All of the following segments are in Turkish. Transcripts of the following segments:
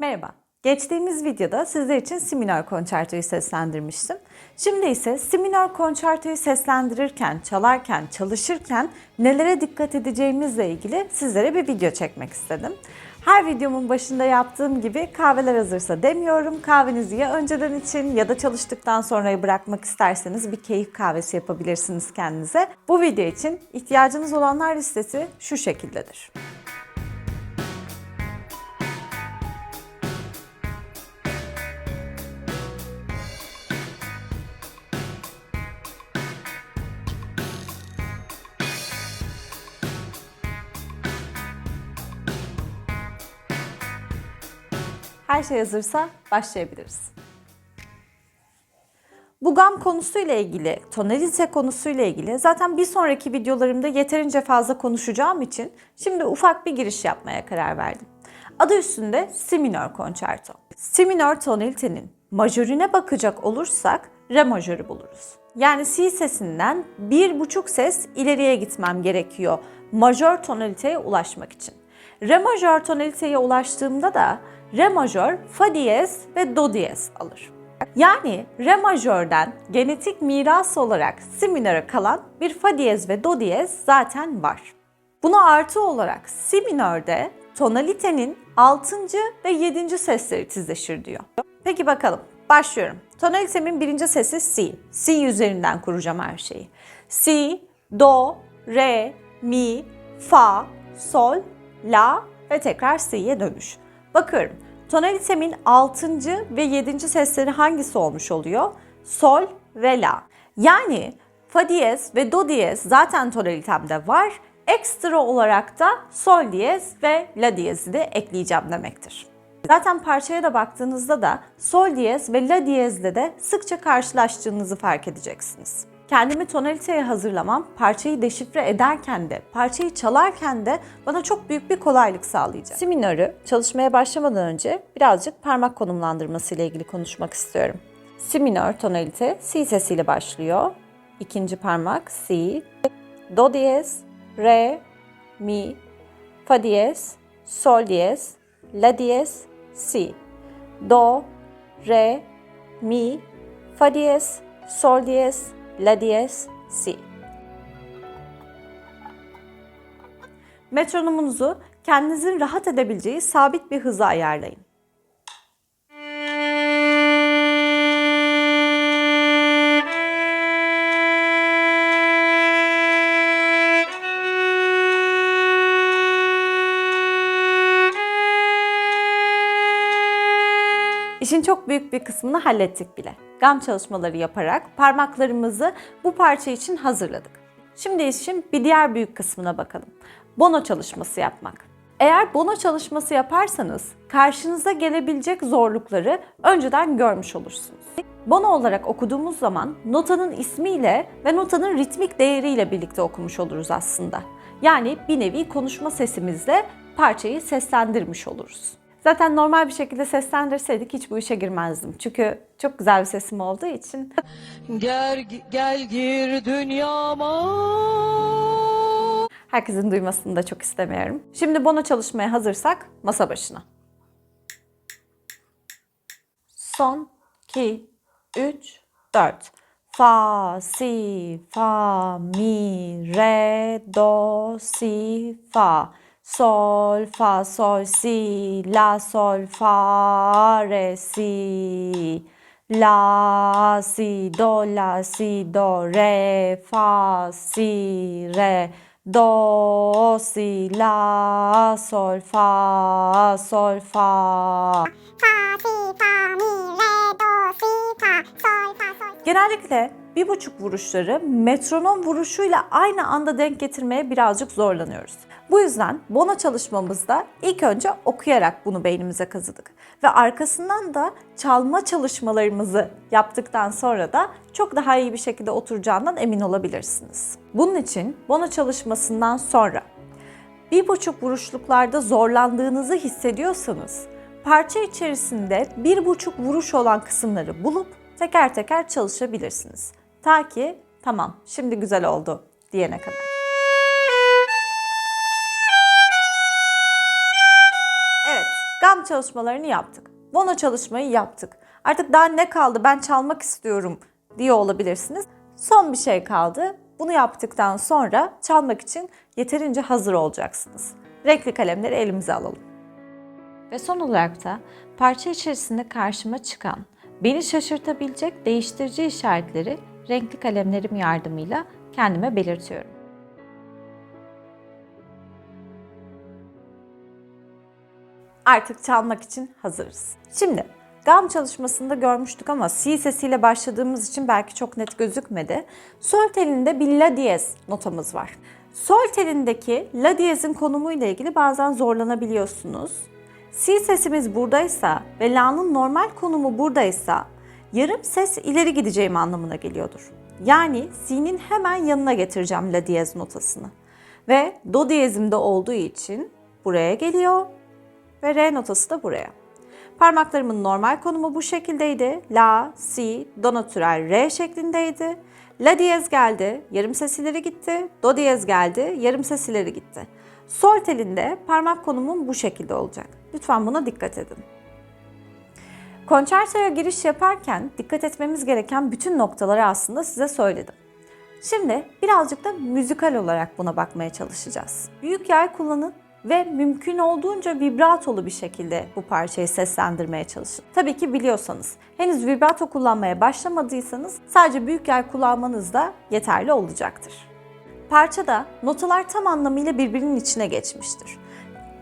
Merhaba. Geçtiğimiz videoda sizler için si minör konçertoyu seslendirmiştim. Şimdi ise si minör konçertoyu seslendirirken, çalarken, çalışırken nelere dikkat edeceğimizle ilgili sizlere bir video çekmek istedim. Her videomun başında yaptığım gibi kahveler hazırsa demiyorum. Kahvenizi ya önceden için ya da çalıştıktan sonraya bırakmak isterseniz bir keyif kahvesi yapabilirsiniz kendinize. Bu video için ihtiyacınız olanlar listesi şu şekildedir. Her şey hazırsa başlayabiliriz. Bu gam konusuyla ilgili, tonalite konusuyla ilgili zaten bir sonraki videolarımda yeterince fazla konuşacağım için şimdi ufak bir giriş yapmaya karar verdim. Adı üstünde si minör konçerto. Si minör tonalitenin majörüne bakacak olursak re majörü buluruz. Yani si sesinden bir buçuk ses ileriye gitmem gerekiyor majör tonaliteye ulaşmak için. Re majör tonaliteye ulaştığımda da re majör, fa diyez ve do diyez alır. Yani re majörden genetik miras olarak si minöre kalan bir fa diyez ve do diyez zaten var. Buna artı olarak si minörde tonalitenin 6. ve 7. sesleri tizleşir diyor. Peki bakalım başlıyorum. Tonalitemin birinci sesi si. Si üzerinden kuracağım her şeyi. Si, do, re, mi, fa, sol, la ve tekrar si'ye dönüş. Bakıyorum. Tonalitemin 6. ve 7. sesleri hangisi olmuş oluyor? Sol ve la. Yani fa diyez ve do diyez zaten tonalitemde var. Ekstra olarak da sol diyez ve la diyezi de ekleyeceğim demektir. Zaten parçaya da baktığınızda da sol diyez ve la diyezle de sıkça karşılaştığınızı fark edeceksiniz. Kendimi tonaliteye hazırlamam, parçayı deşifre ederken de, parçayı çalarken de bana çok büyük bir kolaylık sağlayacak. Si çalışmaya başlamadan önce birazcık parmak konumlandırması ile ilgili konuşmak istiyorum. Si minör tonalite si sesiyle başlıyor. İkinci parmak si, do diyez, re, mi, fa diyez, sol diyez, la diyez, si. Do, re, mi, fa diyez, sol diyez, la diyez, si. Metronumunuzu kendinizin rahat edebileceği sabit bir hıza ayarlayın. İşin çok büyük bir kısmını hallettik bile. Gam çalışmaları yaparak parmaklarımızı bu parça için hazırladık. Şimdi işin bir diğer büyük kısmına bakalım. Bono çalışması yapmak. Eğer bono çalışması yaparsanız karşınıza gelebilecek zorlukları önceden görmüş olursunuz. Bono olarak okuduğumuz zaman notanın ismiyle ve notanın ritmik değeriyle birlikte okumuş oluruz aslında. Yani bir nevi konuşma sesimizle parçayı seslendirmiş oluruz. Zaten normal bir şekilde seslendirseydik hiç bu işe girmezdim. Çünkü çok güzel bir sesim olduğu için. Gel, gel gir dünyama. Herkesin duymasını da çok istemiyorum. Şimdi bono çalışmaya hazırsak masa başına. Son, 2, 3, 4. Fa, si, fa, mi, re, do, si, fa. Sol, fa, sol, si, la, sol, fa, re, si. La, si, do, la, si, do, re, fa, si, re. Do, si, la, sol, fa, sol, fa. fa, si, fa, mi, re, do, si, fa, sol, fa, sol. Genellikle bir buçuk vuruşları metronom vuruşuyla aynı anda denk getirmeye birazcık zorlanıyoruz. Bu yüzden bono çalışmamızda ilk önce okuyarak bunu beynimize kazıdık. Ve arkasından da çalma çalışmalarımızı yaptıktan sonra da çok daha iyi bir şekilde oturacağından emin olabilirsiniz. Bunun için bono çalışmasından sonra bir buçuk vuruşluklarda zorlandığınızı hissediyorsanız parça içerisinde bir buçuk vuruş olan kısımları bulup teker teker çalışabilirsiniz. Ta ki tamam şimdi güzel oldu diyene kadar. Çalışmalarını yaptık. Bono çalışmayı yaptık. Artık daha ne kaldı ben çalmak istiyorum diye olabilirsiniz. Son bir şey kaldı. Bunu yaptıktan sonra çalmak için yeterince hazır olacaksınız. Renkli kalemleri elimize alalım. Ve son olarak da parça içerisinde karşıma çıkan, beni şaşırtabilecek değiştirici işaretleri renkli kalemlerim yardımıyla kendime belirtiyorum. Artık çalmak için hazırız. Şimdi gam çalışmasında görmüştük ama si sesiyle başladığımız için belki çok net gözükmedi. Sol telinde bir la diyez notamız var. Sol telindeki la diyezin konumuyla ilgili bazen zorlanabiliyorsunuz. Si sesimiz buradaysa ve la'nın normal konumu buradaysa yarım ses ileri gideceğim anlamına geliyordur. Yani si'nin hemen yanına getireceğim la diyez notasını. Ve do diyezimde olduğu için buraya geliyor ve re notası da buraya. Parmaklarımın normal konumu bu şekildeydi. La, si, do natürel, re şeklindeydi. La diyez geldi, yarım ses ileri gitti. Do diyez geldi, yarım ses ileri gitti. Sol telinde parmak konumum bu şekilde olacak. Lütfen buna dikkat edin. Konçertoya giriş yaparken dikkat etmemiz gereken bütün noktaları aslında size söyledim. Şimdi birazcık da müzikal olarak buna bakmaya çalışacağız. Büyük yay kullanın ve mümkün olduğunca vibratolu bir şekilde bu parçayı seslendirmeye çalışın. Tabii ki biliyorsanız, henüz vibrato kullanmaya başlamadıysanız sadece büyük yay kullanmanız da yeterli olacaktır. Parçada notalar tam anlamıyla birbirinin içine geçmiştir.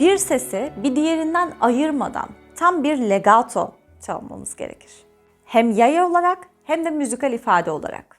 Bir sesi bir diğerinden ayırmadan tam bir legato çalmamız gerekir. Hem yay olarak hem de müzikal ifade olarak.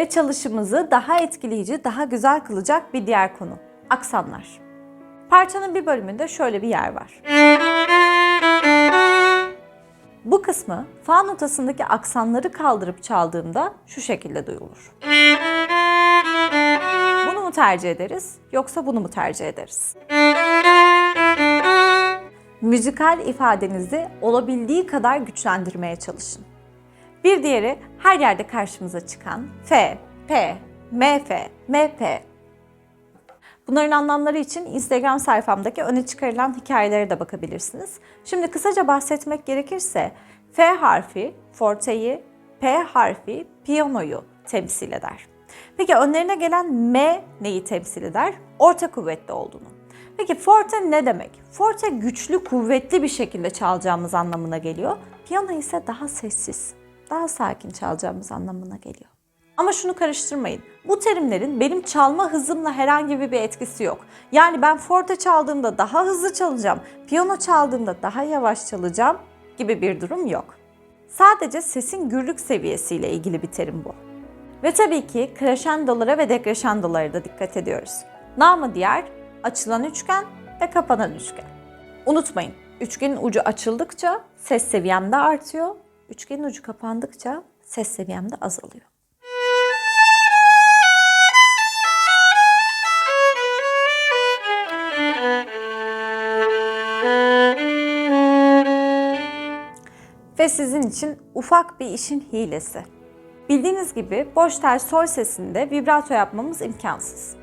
Ve çalışımızı daha etkileyici, daha güzel kılacak bir diğer konu. Aksanlar. Parçanın bir bölümünde şöyle bir yer var. Bu kısmı fa notasındaki aksanları kaldırıp çaldığımda şu şekilde duyulur. Bunu mu tercih ederiz yoksa bunu mu tercih ederiz? Müzikal ifadenizi olabildiği kadar güçlendirmeye çalışın. Bir diğeri her yerde karşımıza çıkan F, P, MF, MP. Bunların anlamları için Instagram sayfamdaki öne çıkarılan hikayelere de bakabilirsiniz. Şimdi kısaca bahsetmek gerekirse F harfi forteyi, P harfi piyanoyu temsil eder. Peki önlerine gelen M neyi temsil eder? Orta kuvvetli olduğunu. Peki forte ne demek? Forte güçlü, kuvvetli bir şekilde çalacağımız anlamına geliyor. Piyano ise daha sessiz, daha sakin çalacağımız anlamına geliyor. Ama şunu karıştırmayın. Bu terimlerin benim çalma hızımla herhangi bir etkisi yok. Yani ben forte çaldığımda daha hızlı çalacağım, piyano çaldığımda daha yavaş çalacağım gibi bir durum yok. Sadece sesin gürlük seviyesiyle ilgili bir terim bu. Ve tabii ki crescendolara ve decrescendolara da dikkat ediyoruz. Namı diğer açılan üçgen ve kapanan üçgen. Unutmayın, üçgenin ucu açıldıkça ses seviyem de artıyor, üçgenin ucu kapandıkça ses seviyem de azalıyor. Ve sizin için ufak bir işin hilesi. Bildiğiniz gibi boş tel sol sesinde vibrato yapmamız imkansız.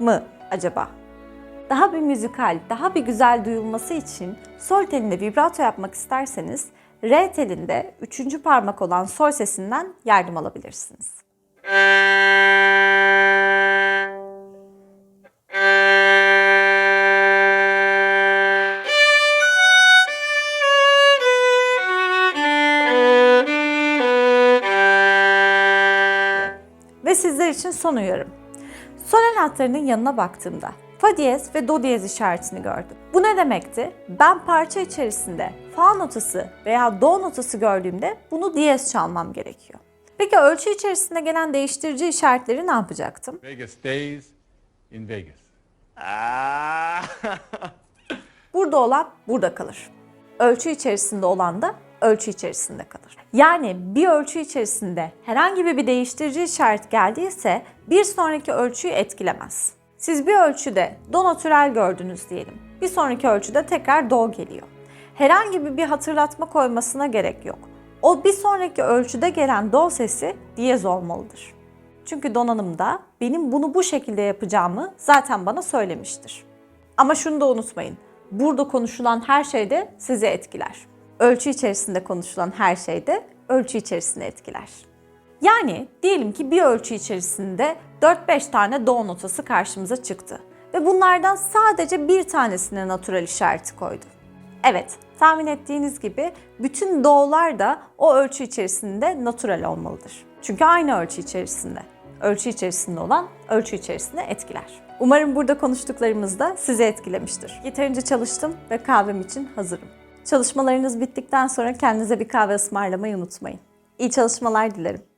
Mı acaba? Daha bir müzikal, daha bir güzel duyulması için sol telinde vibrato yapmak isterseniz re telinde üçüncü parmak olan sol sesinden yardım alabilirsiniz. Ve sizler için son uyarım. Sol el hatlarının yanına baktığımda fa diyez ve do diyez işaretini gördüm. Bu ne demekti? Ben parça içerisinde fa notası veya do notası gördüğümde bunu diyez çalmam gerekiyor. Peki ölçü içerisinde gelen değiştirici işaretleri ne yapacaktım? Vegas stays in Vegas. Burada olan burada kalır. Ölçü içerisinde olan da ölçü içerisinde kalır. Yani bir ölçü içerisinde herhangi bir değiştirici işaret geldiyse bir sonraki ölçüyü etkilemez. Siz bir ölçüde do natürel gördünüz diyelim. Bir sonraki ölçüde tekrar do geliyor. Herhangi bir, hatırlatma koymasına gerek yok. O bir sonraki ölçüde gelen do sesi diyez olmalıdır. Çünkü donanımda benim bunu bu şekilde yapacağımı zaten bana söylemiştir. Ama şunu da unutmayın. Burada konuşulan her şey de sizi etkiler. Ölçü içerisinde konuşulan her şey de ölçü içerisinde etkiler. Yani diyelim ki bir ölçü içerisinde 4-5 tane do notası karşımıza çıktı. Ve bunlardan sadece bir tanesine natural işareti koydu. Evet, tahmin ettiğiniz gibi bütün do'lar da o ölçü içerisinde natural olmalıdır. Çünkü aynı ölçü içerisinde. Ölçü içerisinde olan ölçü içerisinde etkiler. Umarım burada konuştuklarımız da sizi etkilemiştir. Yeterince çalıştım ve kahvem için hazırım. Çalışmalarınız bittikten sonra kendinize bir kahve ısmarlamayı unutmayın. İyi çalışmalar dilerim.